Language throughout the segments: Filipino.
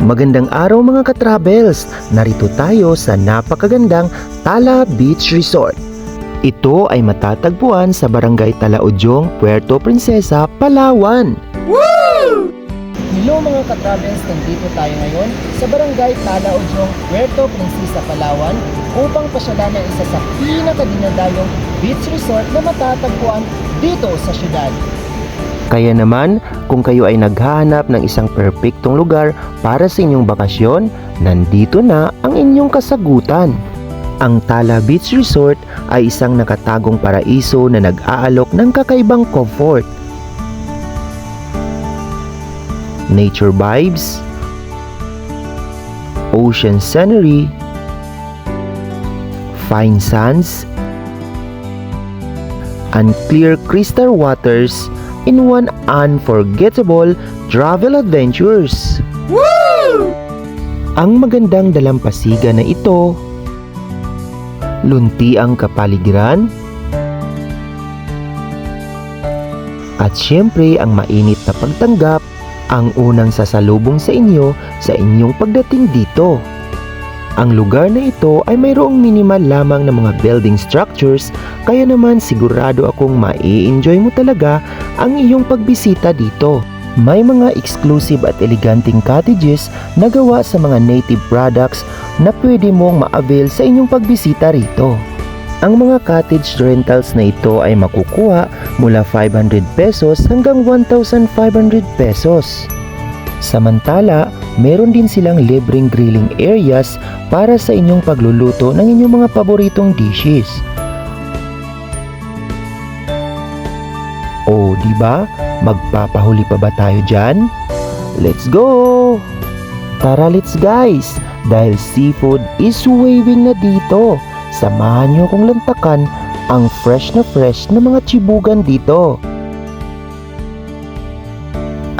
Magandang araw mga ka-travels! Narito tayo sa napakagandang Tala Beach Resort. Ito ay matatagpuan sa Barangay Talaodyong, Puerto Princesa, Palawan. Hello mga ka-travels! Nandito tayo ngayon sa Barangay Talaodyong, Puerto Princesa, Palawan upang pasyalan ang isa sa pinakadinadayong beach resort na matatagpuan dito sa syudad. Kaya naman, kung kayo ay naghahanap ng isang perpektong lugar para sa inyong bakasyon, nandito na ang inyong kasagutan. Ang Tala Beach Resort ay isang nakatagong paraiso na nag-aalok ng kakaibang comfort. Nature vibes, ocean scenery, fine sands, and clear crystal waters in one unforgettable travel adventures. Ang magandang dalampasiga na ito, lunti ang kapaligiran, at syempre ang mainit na pagtanggap ang unang sasalubong sa inyo sa inyong pagdating dito. Ang lugar na ito ay mayroong minimal lamang na mga building structures kaya naman sigurado akong mai-enjoy mo talaga ang iyong pagbisita dito. May mga exclusive at eleganteng cottages na gawa sa mga native products na pwede mong ma-avail sa inyong pagbisita rito. Ang mga cottage rentals na ito ay makukuha mula 500 pesos hanggang 1,500 pesos. Samantala, meron din silang libreng grilling areas para sa inyong pagluluto ng inyong mga paboritong dishes. O, di ba? Magpapahuli pa ba tayo dyan? Let's go! Tara, let's guys! Dahil seafood is waving na dito. Samahan nyo kong lantakan ang fresh na fresh na mga chibugan dito.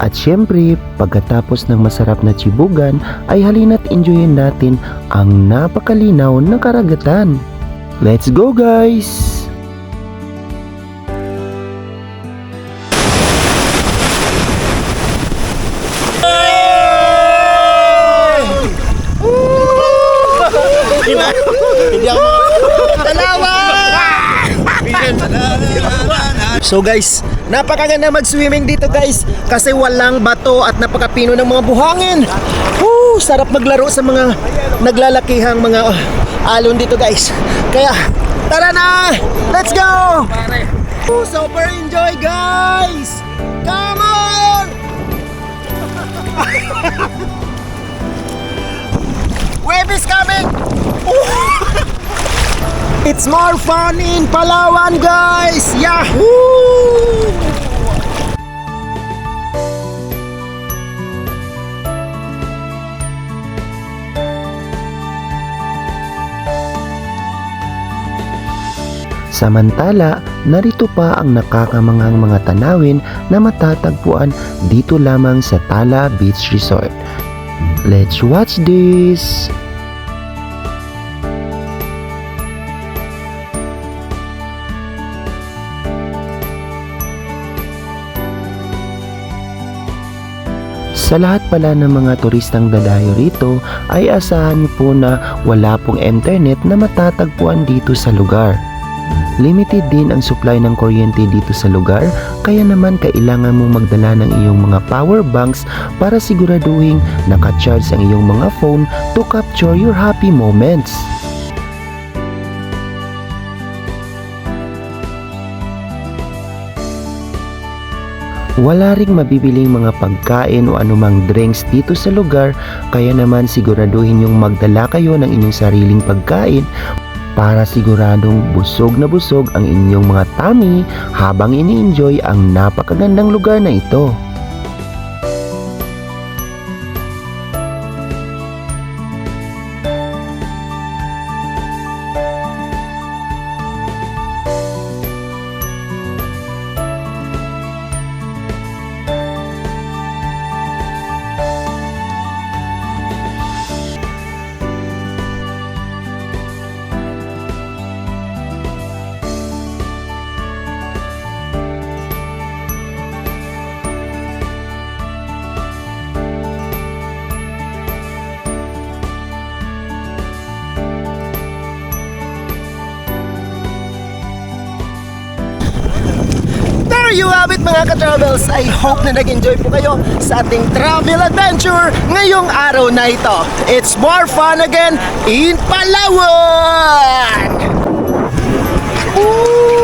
At syempre, pagkatapos ng masarap na chibugan, ay halina't enjoyin natin ang napakalinaw na karagatan. Let's go guys! So guys, napakaganda mag-swimming dito guys kasi walang bato at napakapino ng mga buhangin. Woo, sarap maglaro sa mga naglalakihang mga uh, alon dito guys. Kaya, tara na! Let's go! Woo, super enjoy guys! Come on! Wave is coming! It's more fun in Palawan, guys! Yahoo! Samantala, narito pa ang nakakamangang mga tanawin na matatagpuan dito lamang sa Tala Beach Resort. Let's watch this! Sa lahat pala ng mga turistang dadayo rito ay asahan niyo po na wala pong internet na matatagpuan dito sa lugar. Limited din ang supply ng kuryente dito sa lugar kaya naman kailangan mong magdala ng iyong mga power banks para siguraduhin nakacharge ang iyong mga phone to capture your happy moments. Wala ring mabibiling mga pagkain o anumang drinks dito sa lugar kaya naman siguraduhin yung magdala kayo ng inyong sariling pagkain para siguradong busog na busog ang inyong mga tummy habang ini-enjoy ang napakagandang lugar na ito. There you have it mga ka-travels. I hope na nag-enjoy po kayo sa ating travel adventure ngayong araw na ito. It's more fun again in Palawan! Ooh!